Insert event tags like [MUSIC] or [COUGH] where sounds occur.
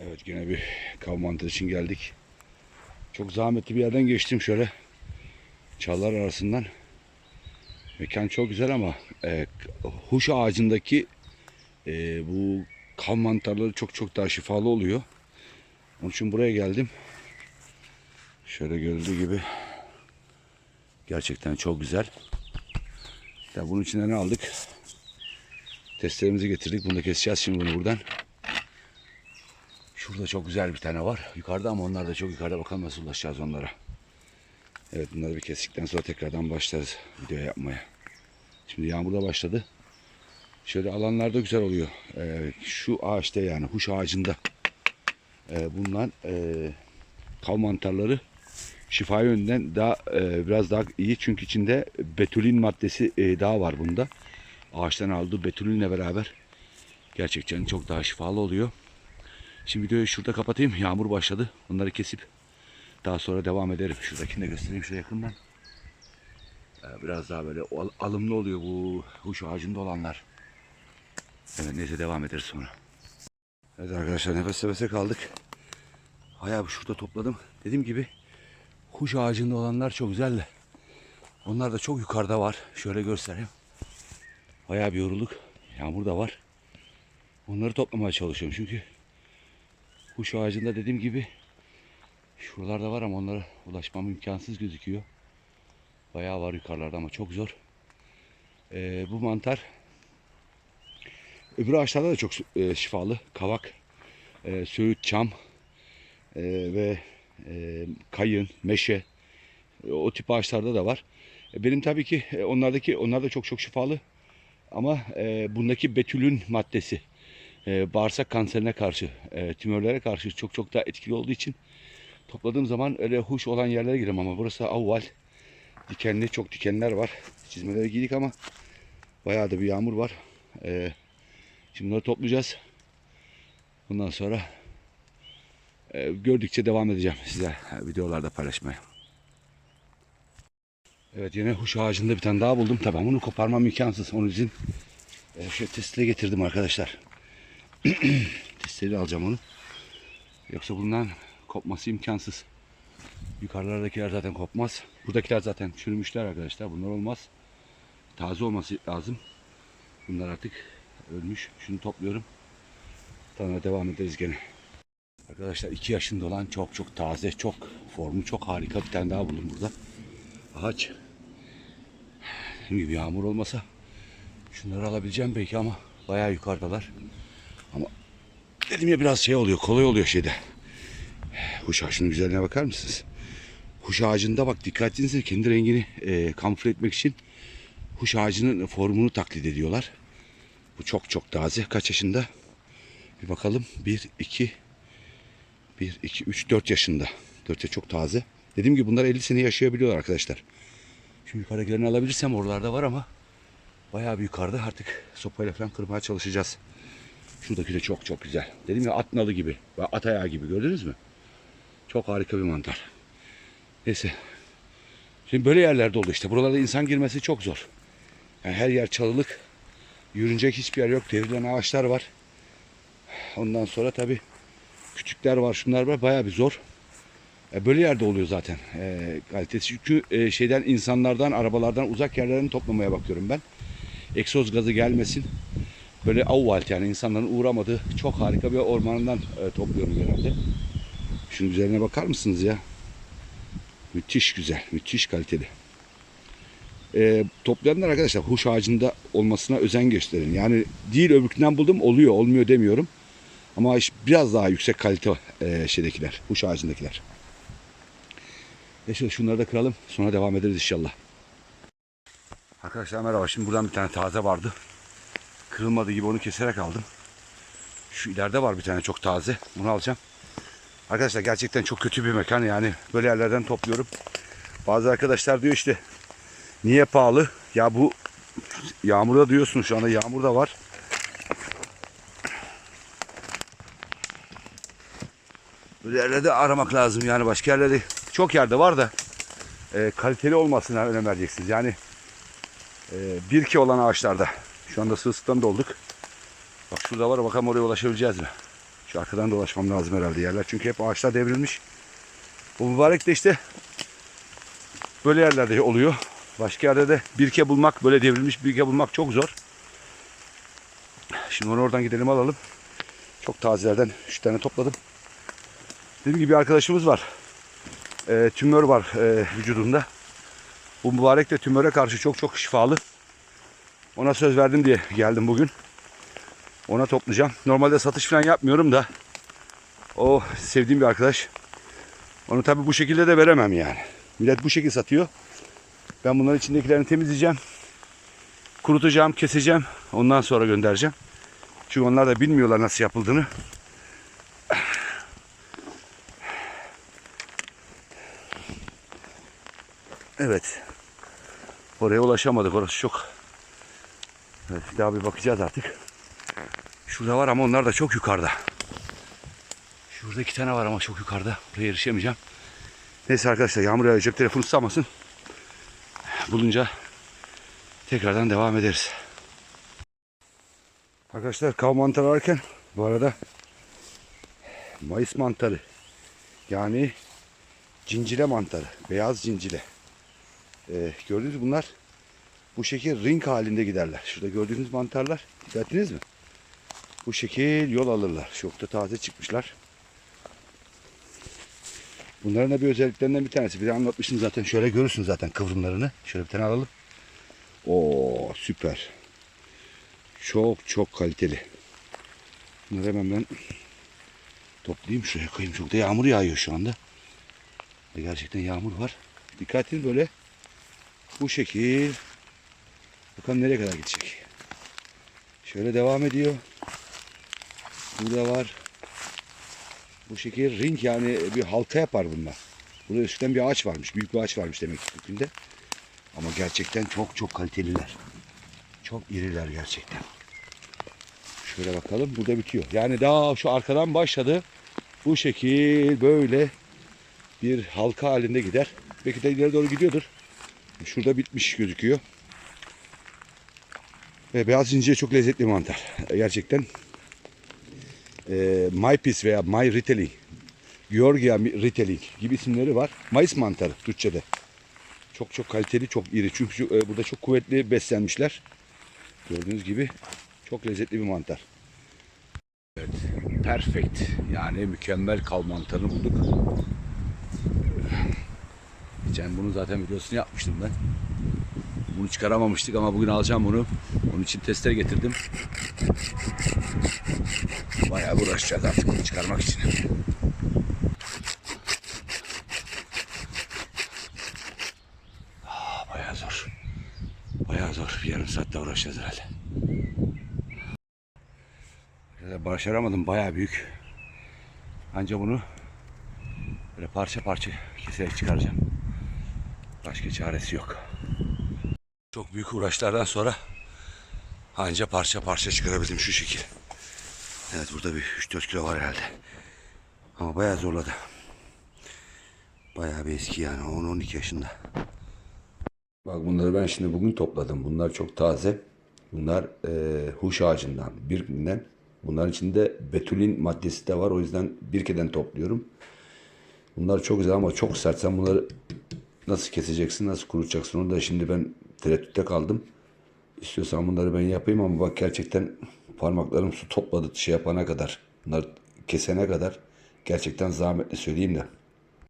Evet gene bir kav mantarı için geldik. Çok zahmetli bir yerden geçtim şöyle. Çallar arasından. Mekan çok güzel ama e, huş ağacındaki e, bu kav mantarları çok çok daha şifalı oluyor. Onun için buraya geldim. Şöyle görüldüğü gibi gerçekten çok güzel. Ya bunun içine ne aldık? Testlerimizi getirdik. Bunu da keseceğiz şimdi bunu buradan. Şurada çok güzel bir tane var. Yukarıda ama onlar da çok yukarıda. Bakalım nasıl ulaşacağız onlara. Evet bunları bir kestikten sonra tekrardan başlarız video yapmaya. Şimdi yağmur da başladı. Şöyle alanlarda güzel oluyor. Ee, şu ağaçta yani huş ağacında e, bulunan e, kav mantarları şifa yönünden daha e, biraz daha iyi çünkü içinde betülin maddesi e, daha var bunda. Ağaçtan aldığı betülinle beraber gerçekten çok daha şifalı oluyor. Şimdi videoyu şurada kapatayım. Yağmur başladı. Bunları kesip daha sonra devam ederim. Şuradakini de göstereyim şöyle yakından. Ee, Biraz daha böyle al- alımlı oluyor bu huş ağacında olanlar. Evet neyse devam ederiz sonra. Evet arkadaşlar nefes nefese kaldık. Bayağı şurada topladım. Dediğim gibi huş ağacında olanlar çok güzel de. Onlar da çok yukarıda var. Şöyle göstereyim. Bayağı bir yorulduk. Yağmur da var. Onları toplamaya çalışıyorum çünkü kuş ağacında dediğim gibi şuralarda var ama onlara ulaşmam imkansız gözüküyor. Bayağı var yukarılarda ama çok zor. Ee, bu mantar öbür ağaçlarda da çok e, şifalı. Kavak, e, söğüt, çam e, ve e, kayın, meşe e, o tip ağaçlarda da var. E, benim tabii ki e, onlardaki onlar da çok çok şifalı. Ama e, bundaki betülün maddesi e, bağırsak kanserine karşı, e, tümörlere karşı çok çok daha etkili olduğu için topladığım zaman öyle huş olan yerlere girerim ama burası avval. Dikenli çok dikenler var. Çizmeleri giydik ama bayağı da bir yağmur var. E, şimdi bunları toplayacağız. Bundan sonra e, gördükçe devam edeceğim size e, videolarda paylaşmaya. Evet yine huş ağacında bir tane daha buldum. Tabii bunu koparmam imkansız. Onun için şöyle testiyle getirdim arkadaşlar. [CLEARS THROAT] testiyle alacağım onu. Yoksa bundan kopması imkansız. Yukarılardakiler zaten kopmaz. Buradakiler zaten çürümüşler arkadaşlar. Bunlar olmaz. Taze olması lazım. Bunlar artık ölmüş. Şunu topluyorum. Sonra devam ederiz gene. Arkadaşlar 2 yaşında olan çok çok taze, çok formu çok harika bir tane daha buldum burada. Ağaç. Dediğim gibi yağmur olmasa şunları alabileceğim belki ama bayağı yukarıdalar. Dedim ya biraz şey oluyor, kolay oluyor şeyde. Kuş ağacının güzelliğine bakar mısınız? Kuş ağacında bak dikkatinizi kendi rengini e, kamufle etmek için kuş ağacının formunu taklit ediyorlar. Bu çok çok taze. Kaç yaşında? Bir bakalım. 1, 2, 1, 2, 3, 4 yaşında. 4 yaş çok taze. Dediğim gibi bunlar 50 sene yaşayabiliyorlar arkadaşlar. Şu yukarıdakilerini alabilirsem oralarda var ama bayağı bir yukarıda artık sopayla falan kırmaya çalışacağız. Şuradaki de çok çok güzel. Dedim ya at nalı gibi, at ayağı gibi gördünüz mü? Çok harika bir mantar. Neyse. Şimdi böyle yerlerde oldu işte. Buralarda insan girmesi çok zor. Yani her yer çalılık. Yürünecek hiçbir yer yok. Devrilen ağaçlar var. Ondan sonra tabii küçükler var, şunlar var. Bayağı bir zor. E, böyle yerde oluyor zaten e, kalitesi. Çünkü e, şeyden insanlardan, arabalardan uzak yerlerini toplamaya bakıyorum ben. Egzoz gazı gelmesin. Böyle avvalt yani insanların uğramadığı çok harika bir ormanından e, topluyorum genelde. Şunun üzerine bakar mısınız ya? Müthiş güzel, müthiş kaliteli. E, toplayanlar arkadaşlar huş ağacında olmasına özen gösterin. Yani değil öbürkünden buldum oluyor, olmuyor demiyorum. Ama iş- biraz daha yüksek kalite e, şeydekiler, huş ağacındakiler. Neyse şunları da kıralım. Sonra devam ederiz inşallah. Arkadaşlar merhaba. Şimdi buradan bir tane taze vardı. Kırılmadığı gibi onu keserek aldım. Şu ileride var bir tane çok taze. Bunu alacağım. Arkadaşlar gerçekten çok kötü bir mekan. Yani böyle yerlerden topluyorum. Bazı arkadaşlar diyor işte niye pahalı? Ya bu yağmurda diyorsun şu anda yağmur da var. Böyle yerlerde aramak lazım yani başka yerlerde çok yerde var da e, kaliteli olmasına önem vereceksiniz. Yani e, bir ki olan ağaçlarda. Şu anda sığsıktan dolduk. Bak şurada var bakalım oraya ulaşabileceğiz mi? Şu arkadan dolaşmam lazım herhalde yerler. Çünkü hep ağaçlar devrilmiş. Bu mübarek de işte böyle yerlerde oluyor. Başka yerde de birke bulmak, böyle devrilmiş birke bulmak çok zor. Şimdi onu oradan gidelim alalım. Çok tazelerden 3 tane topladım. Dediğim gibi arkadaşımız var. E, tümör var e, vücudunda. Bu mübarek de tümöre karşı çok çok şifalı. Ona söz verdim diye geldim bugün. Ona toplayacağım. Normalde satış falan yapmıyorum da. O sevdiğim bir arkadaş. Onu tabi bu şekilde de veremem yani. Millet bu şekilde satıyor. Ben bunların içindekilerini temizleyeceğim. Kurutacağım, keseceğim. Ondan sonra göndereceğim. Çünkü onlar da bilmiyorlar nasıl yapıldığını. Evet. Oraya ulaşamadık. Orası çok. Evet, daha bir bakacağız artık. Şurada var ama onlar da çok yukarıda. Şurada iki tane var ama çok yukarıda. Buraya erişemeyeceğim. Neyse arkadaşlar yağmur yağacak. Telefonu ıslanmasın. Bulunca tekrardan devam ederiz. Arkadaşlar kav mantarı ararken bu arada Mayıs mantarı yani cincile mantarı, beyaz cincile. Ee, gördünüz mü bunlar bu şekil ring halinde giderler. Şurada gördüğünüz mantarlar dikkat mi? Bu şekil yol alırlar. Çok da taze çıkmışlar. Bunların da bir özelliklerinden bir tanesi. Bir de anlatmıştım zaten. Şöyle görürsün zaten kıvrımlarını. Şöyle bir tane alalım. Oo süper. Çok çok kaliteli. Bunları hemen ben toplayayım şuraya koyayım. Çok da yağmur yağıyor şu anda. Gerçekten yağmur var. Dikkat edin böyle. Bu şekil. Bakalım nereye kadar gidecek. Şöyle devam ediyor. Burada var. Bu şekil ring yani bir halka yapar bunlar. Burada üstten bir ağaç varmış. Büyük bir ağaç varmış demek ki kökünde. Ama gerçekten çok çok kaliteliler. Çok iriler gerçekten. Şöyle bakalım. Burada bitiyor. Yani daha şu arkadan başladı. Bu şekil böyle bir halka halinde gider. Belki de ileri doğru gidiyordur. Şurada bitmiş gözüküyor. Ve beyaz zincir çok lezzetli mantar. Gerçekten e, Maypis veya May Ritelling, Georgia Ritelling gibi isimleri var. Mayıs mantarı Türkçe'de. Çok çok kaliteli, çok iri. Çünkü e, burada çok kuvvetli beslenmişler. Gördüğünüz gibi çok lezzetli bir mantar. Evet, perfect. Yani mükemmel kal mantarını bulduk. Geçen bunu zaten videosunu yapmıştım ben. Bunu çıkaramamıştık ama bugün alacağım bunu. Onun için testleri getirdim. Bayağı uğraşacağız artık bunu çıkarmak için. Ah, bayağı zor. Bayağı zor. Bir yarım saatte uğraşacağız herhalde. Başaramadım. Bayağı büyük. Anca bunu böyle parça parça keserek çıkaracağım. Başka çaresi yok. Çok büyük uğraşlardan sonra anca parça parça çıkarabildim şu şekil. Evet burada bir 3-4 kilo var herhalde. Ama bayağı zorladı. Bayağı bir eski yani 10-12 yaşında. Bak bunları ben şimdi bugün topladım. Bunlar çok taze. Bunlar e, huş ağacından, birinden. Bunların içinde betülin maddesi de var. O yüzden birkeden topluyorum. Bunlar çok güzel ama çok sert. Sen bunları nasıl keseceksin, nasıl kurutacaksın onu da şimdi ben tereddütte kaldım. İstiyorsan bunları ben yapayım ama bak gerçekten parmaklarım su topladı şey yapana kadar. Bunları kesene kadar gerçekten zahmetli söyleyeyim de.